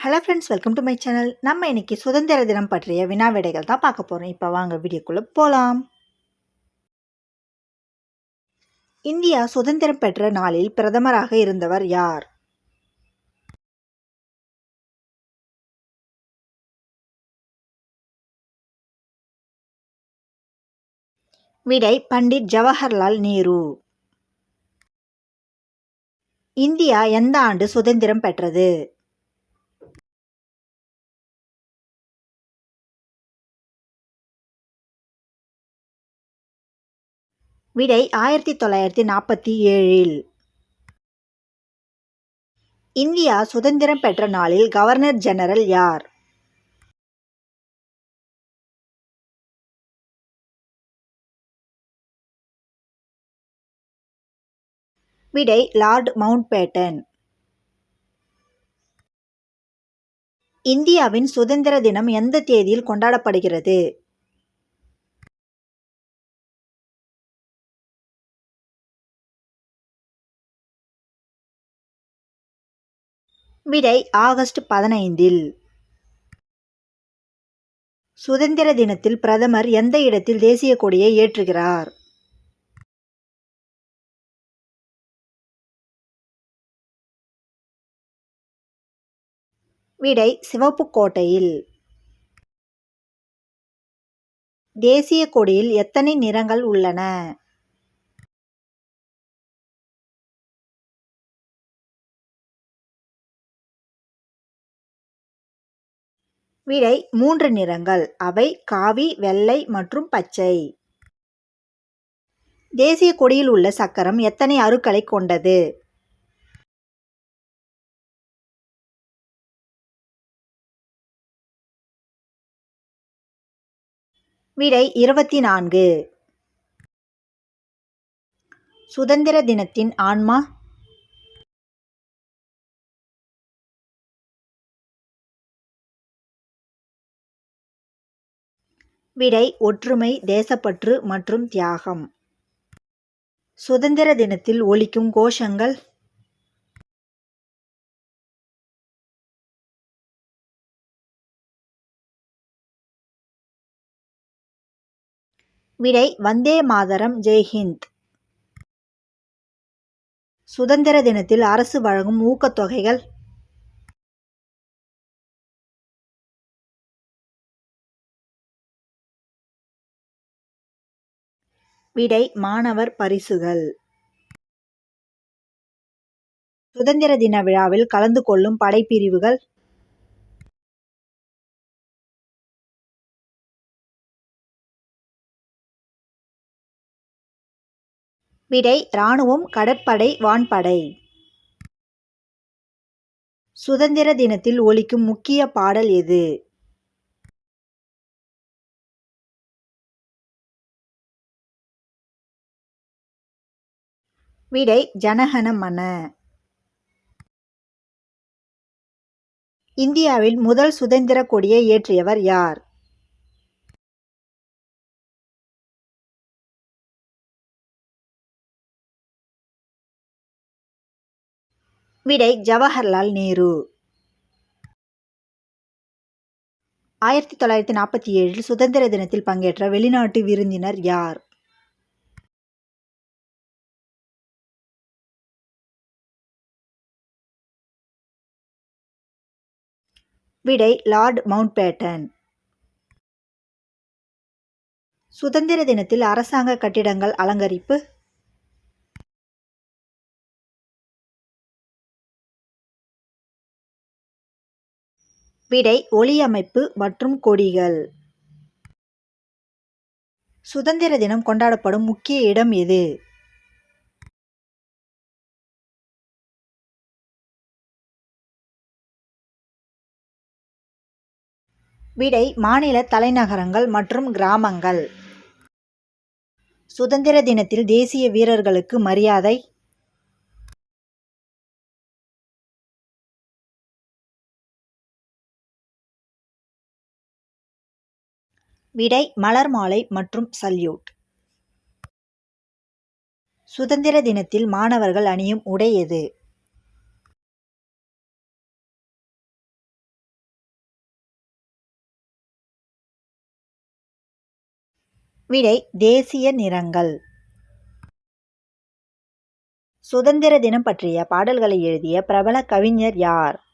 Hello friends welcome to my channel நம்ம இன்னைக்கு சுதந்திர தினம் பற்றிய வினா விடைகள் தான் பார்க்க போகிறோம் இப்போ வாங்க வீடியோக்குள்ளே போகலாம் இந்தியா சுதந்திரம் பெற்ற நாளில் பிரதமராக இருந்தவர் யார்? விடை பண்டிட் ஜவஹர்லால் நேரு. இந்தியா எந்த ஆண்டு சுதந்திரம் பெற்றது? விடை ஆயிரத்தி தொள்ளாயிரத்தி நாற்பத்தி ஏழில். இந்தியா சுதந்திரம் பெற்ற நாளில் கவர்னர் ஜெனரல் யார்? விடை லார்ட் மவுண்ட்பேட்டன். இந்தியாவின் சுதந்திர தினம் எந்த தேதியில் கொண்டாடப்படுகிறது? விடை ஆகஸ்ட் பதினைந்தில். சுதந்திர தினத்தில் பிரதமர் எந்த இடத்தில் தேசிய கொடியை ஏற்றுகிறார்? விடை சிவப்பு கோட்டையில். தேசிய கொடியில் எத்தனை நிறங்கள் உள்ளன? விடை மூன்று நிறங்கள். அவை காவி வெள்ளை மற்றும் பச்சை. தேசிய கொடியில் உள்ள சக்கரம் எத்தனை அருக்களை கொண்டது? விடை இருபத்தி நான்கு. சுதந்திர தினத்தின் ஆன்மா விடை ஒற்றுமை தேசப்பற்று மற்றும் தியாகம். சுதந்திர தினத்தில் ஒலிக்கும் கோஷங்கள். விடை வந்தே மாதரம் ஜெய்ஹிந்த் சுதந்திர தினத்தில் அரசு வழங்கும் ஊக்கத்தொகைகள். விடை மாணவர் பரிசுகள். சுதந்திர தின விழாவில் கலந்து கொள்ளும் படைப்பிரிவுகள். விடை இராணுவம் கடற்படை வான்படை. சுதந்திர தினத்தில் ஒலிக்கும் முக்கிய பாடல் எது? விடை ஜனகன மன. இந்தியாவில் முதல் சுதந்திர கொடியை ஏற்றியவர் யார்? விடை ஜவஹர்லால் நேரு. ஆயிரத்தி தொள்ளாயிரத்தி நாற்பத்தி ஏழில் சுதந்திர தினத்தில் பங்கேற்ற வெளிநாட்டு விருந்தினர் யார்? விடை லார்ட் மவுண்ட்பேட்டன். சுதந்திர தினத்தில் அரசாங்க கட்டிடங்கள் அலங்கரிப்பு. விடை ஒளியமைப்பு மற்றும் கொடிகள். சுதந்திர தினம் கொண்டாடப்படும் முக்கிய இடம் எது? விடை மாநில தலைநகரங்கள் மற்றும் கிராமங்கள். சுதந்திர தினத்தில் தேசிய வீரர்களுக்கு மரியாதை. விடை மலர் மாலை மற்றும் சல்யூட். சுதந்திர தினத்தில் மாணவர்கள் அணியும் உடை எது? விடை தேசிய நிறங்கள். சுதந்திர தினம் பற்றிய பாடல்களை எழுதிய பிரபல கவிஞர் யார்?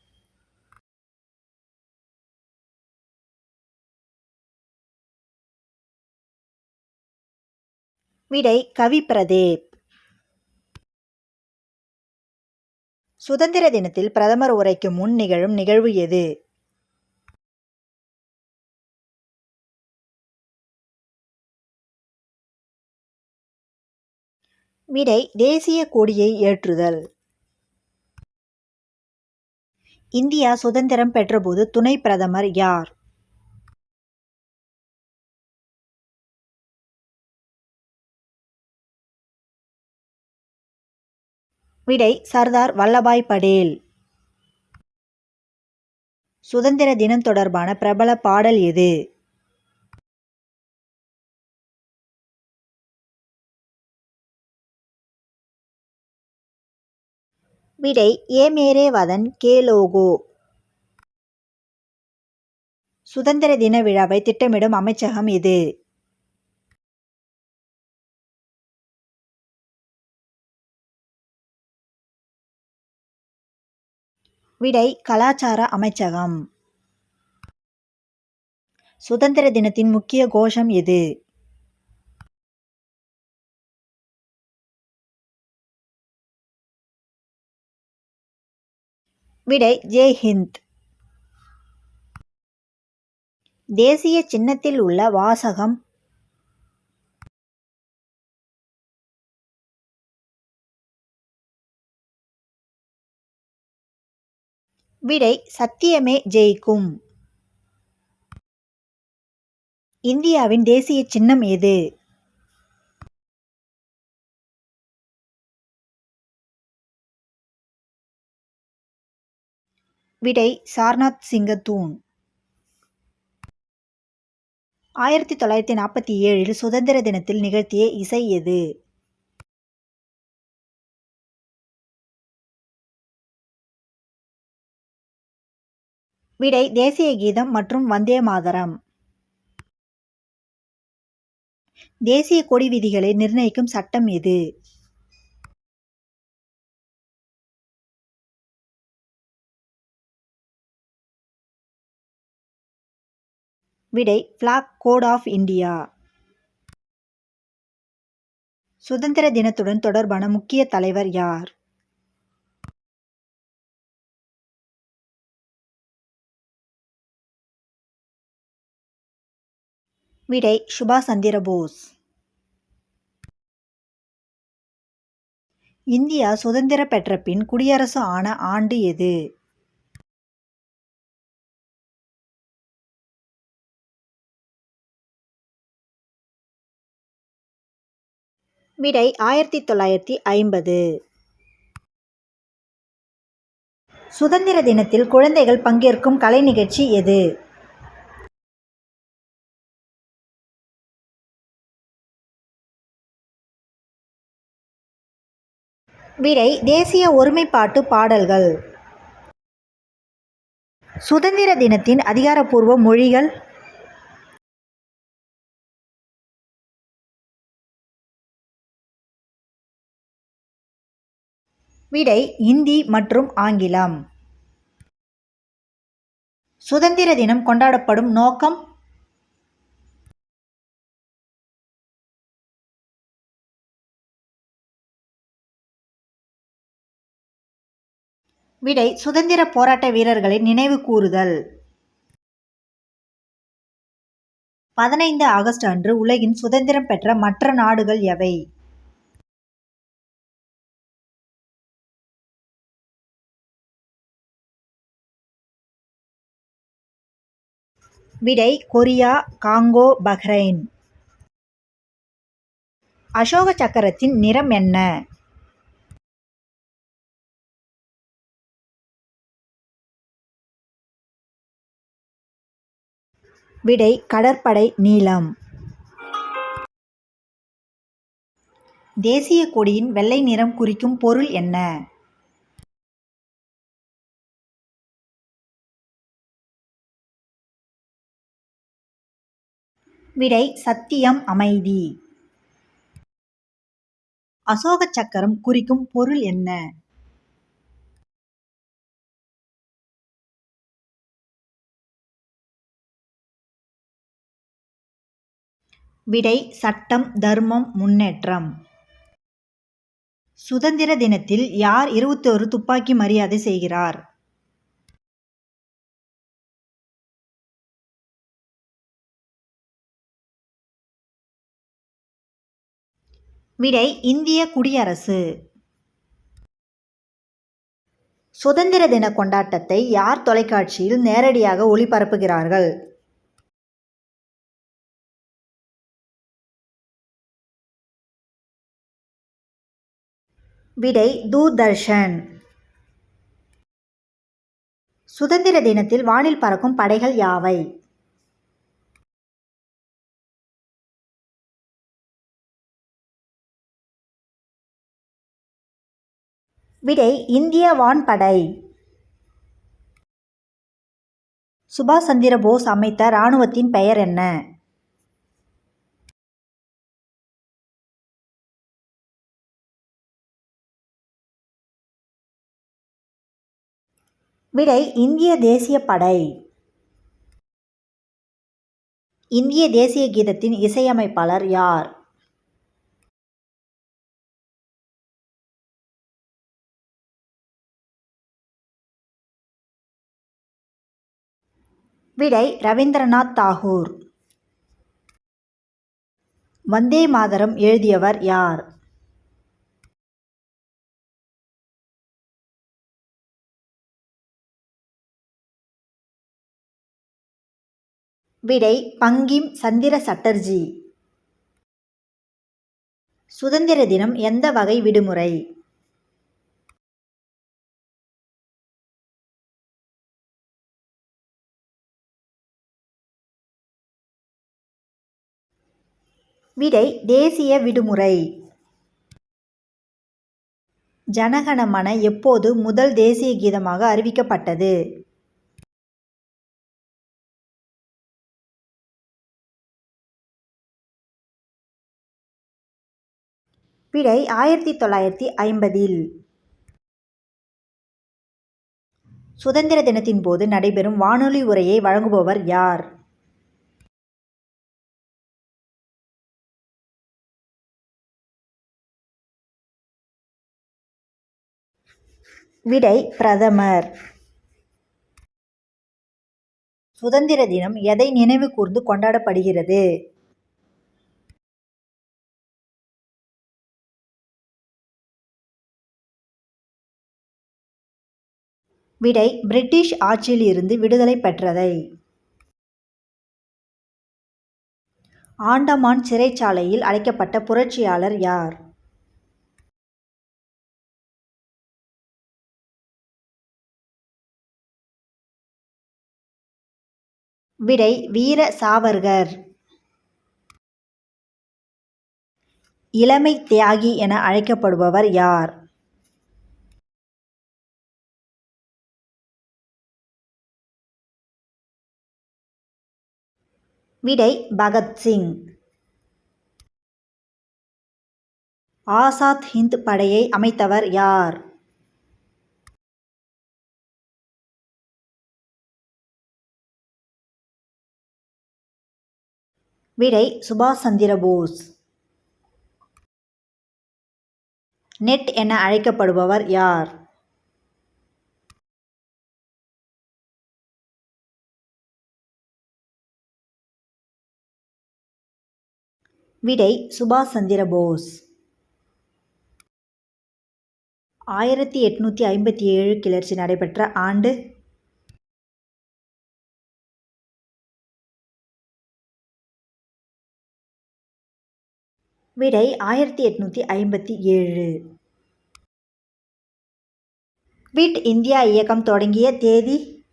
விடை கவி பிரதேப். சுதந்திர தினத்தில் பிரதமர் உரைக்கு முன் நிகழும் நிகழ்வு எது? விடை தேசிய கொடியை ஏற்றுதல். இந்தியா சுதந்திரம் பெற்றபோது துணை பிரதமர் யார்? விடை சர்தார் வல்லபாய் படேல். சுதந்திர தினம் தொடர்பான பிரபல பாடல் எது? விடை ஏ மேரே வதன் கே லோகோ சுதந்திர தின விழாவை திட்டமிடும் அமைச்சகம் எது விடை கலாச்சார அமைச்சகம். சுதந்திர தினத்தின் முக்கிய கோஷம் எது விடை ஜெய் ஹிந்த். தேசிய சின்னத்தில் உள்ள வாசகம். விடை சத்தியமே ஜெயிக்கும். இந்தியாவின் தேசிய சின்னம் எது? விடை சார்நாத் சிங்க தூண் ஆயிரத்தி தொள்ளாயிரத்தி நாற்பத்தி ஏழில் சுதந்திர தினத்தில் நிகழ்த்திய இசை எது? விடை தேசிய கீதம் மற்றும் வந்தே மாதரம். தேசிய கொடி விதிகளை நிர்ணயிக்கும் சட்டம் எது? விடை பிளாக் கோட் ஆஃப் இந்தியா சுதந்திர தினத்துடன் தொடர்பான முக்கிய தலைவர் யார்? விடை சுபாஷ் சந்திர போஸ். இந்தியா சுதந்திர பெற்ற பின் குடியரசு ஆன ஆண்டு எது? விடை ஆயிரத்தி தொள்ளாயிரத்தி ஐம்பது. சுதந்திர தினத்தில் குழந்தைகள் பங்கேற்கும் கலை நிகழ்ச்சி எது? விடை தேசிய ஒருமைப்பாட்டு பாடல்கள். சுதந்திர தினத்தின் அதிகாரப்பூர்வ மொழிகள் விடை இந்தி மற்றும் ஆங்கிலம். சுதந்திர தினம் கொண்டாடப்படும் நோக்கம்? விடை சுதந்திர போராட்ட வீரர்களை நினைவு கூறுதல். பதினைந்து ஆகஸ்ட் அன்று உலகின் சுதந்திரம் பெற்ற மற்ற நாடுகள் எவை? விடை கொரியா காங்கோ பஹ்ரைன். அசோக சக்கரத்தின் நிறம் என்ன? விடை கடற்படை நீளம். தேசிய கொடியின் வெள்ளை நிறம் குறிக்கும் பொருள் என்ன? விடை சத்தியம் அமைதி. அசோக சக்கரம் குறிக்கும் பொருள் என்ன? விடை சட்டம் தர்மம் முன்னேற்றம். சுதந்திர தினத்தில் யார் இருபத்தோரு துப்பாக்கி மரியாதை செய்கிறார்? விடை இந்திய குடியரசு. சுதந்திர தின கொண்டாட்டத்தை யார் தொலைக்காட்சியில் நேரடியாக ஒளிபரப்புகிறார்கள்? விடை தூர்தர்ஷன். சுதந்திர தினத்தில் வானில் பறக்கும் படைகள் யாவை? விடை இந்திய வான்படை. சுபாஷ் சந்திர போஸ் அமைத்த இராணுவத்தின் பெயர் என்ன? விடை இந்திய தேசிய படை. இந்திய தேசிய கீதத்தின் இசையமைப்பாளர் யார்? விடை ரவீந்திரநாத் தாகூர். வந்தே மாதரம் எழுதியவர் யார்? விடை பங்கிம் சந்திர சட்டர்ஜி சுதந்திர தினம் எந்த வகை விடுமுறை? விடை தேசிய விடுமுறை. ஜனகணமன எப்போது முதல் தேசிய கீதமாக அறிவிக்கப்பட்டது? விடை ஆயிரத்தி தொள்ளாயிரத்தி ஐம்பதில். சுதந்திர தினத்தின் போது நடைபெறும் வானொலி உரையை வழங்குபவர் யார்? விடை பிரதமர். சுதந்திர தினம் எதை நினைவு கூர்ந்து கொண்டாடப்படுகிறது? விடை பிரிட்டிஷ் ஆட்சியில் இருந்து விடுதலை பெற்றதை. ஆண்டமான் சிறைச்சாலையில் அழைக்கப்பட்ட புரட்சியாளர் யார்? விடை வீர சாவர்கர். இளமை தியாகி என அழைக்கப்படுபவர் யார்? விடை பகத்சிங் ஆசாத் ஹிந்த் படையை அமைத்தவர் யார்? விடை சுபாஷ் சந்திர போஸ். நெட் என அழைக்கப்படுபவர் யார்? விடை சுபாஷ் சந்திர போஸ். ஆயிரத்தி எட்நூற்றி ஐம்பத்தி ஏழு கிளர்ச்சி நடைபெற்ற ஆண்டு விடை ஆயிரத்தி எட்நூற்றி ஐம்பத்தி ஏழு. பிட் இந்தியா இயக்கம் தொடங்கிய தேதி?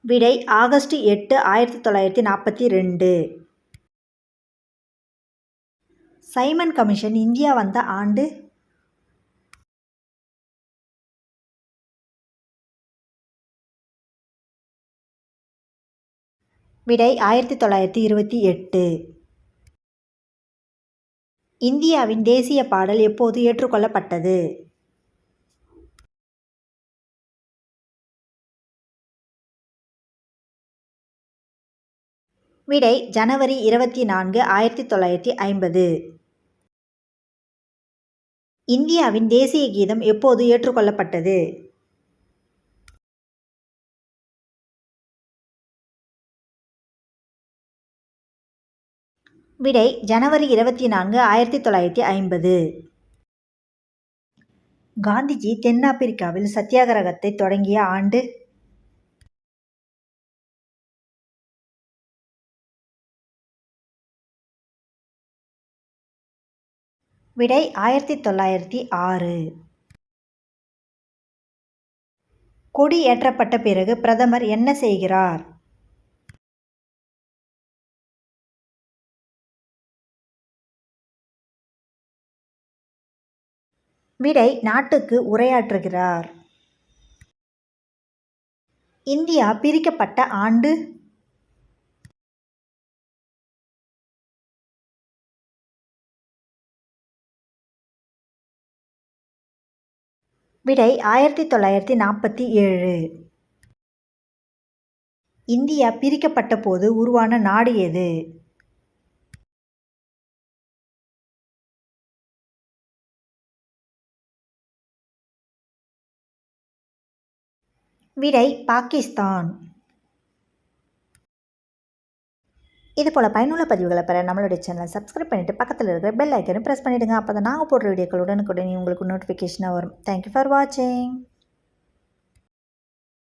விடை ஆகஸ்ட் எட்டு ஆயிரத்தி தொள்ளாயிரத்தி நாற்பத்தி ரெண்டு. சைமன் கமிஷன் இந்தியா வந்த ஆண்டு? விடை ஆயிரத்தி தொள்ளாயிரத்தி இருபத்தி எட்டு. இந்தியாவின் தேசிய பாடல் எப்போது ஏற்றுக்கொள்ளப்பட்டது? விடை ஜனவரி இருபத்தி நான்கு ஆயிரத்தி தொள்ளாயிரத்தி ஐம்பது. இந்தியாவின் தேசிய கீதம் எப்போது ஏற்றுக்கொள்ளப்பட்டது? விடை ஜனவரி இருபத்தி நான்கு ஆயிரத்தி தொள்ளாயிரத்தி ஐம்பது. காந்திஜி தென்னாப்பிரிக்காவில் சத்தியாகிரகத்தை தொடங்கிய ஆண்டு? விடை ஆயிரத்தி தொள்ளாயிரத்தி ஆறு. கொடி ஏற்றப்பட்ட பிறகு பிரதமர் என்ன செய்கிறார்? விடை நாட்டுக்கு உரையாற்றுகிறார். இந்தியா பிரிக்கப்பட்ட ஆண்டு? விடை ஆயிரத்தி தொள்ளாயிரத்தி நாற்பத்தி ஏழு. இந்தியா பிரிக்கப்பட்ட போது உருவான நாடு எது? விடை பாகிஸ்தான். இது போல் பயனுள்ள பதிவுகளை பெற நம்மளுடைய சேனலை சப்ஸ்கிரைப் பண்ணிவிட்டு பக்கத்தில் இருக்கிற பெல் ஐக்கனை ப்ரெஸ் பண்ணிவிடுங்க அப்போ தான் நாங்கள் போடுற வீடியோக்கள் உடனுக்குடனே உங்களுக்கு நோட்டிஃபிகேஷனாக வரும். தேங்க்யூ ஃபார் வாட்சிங்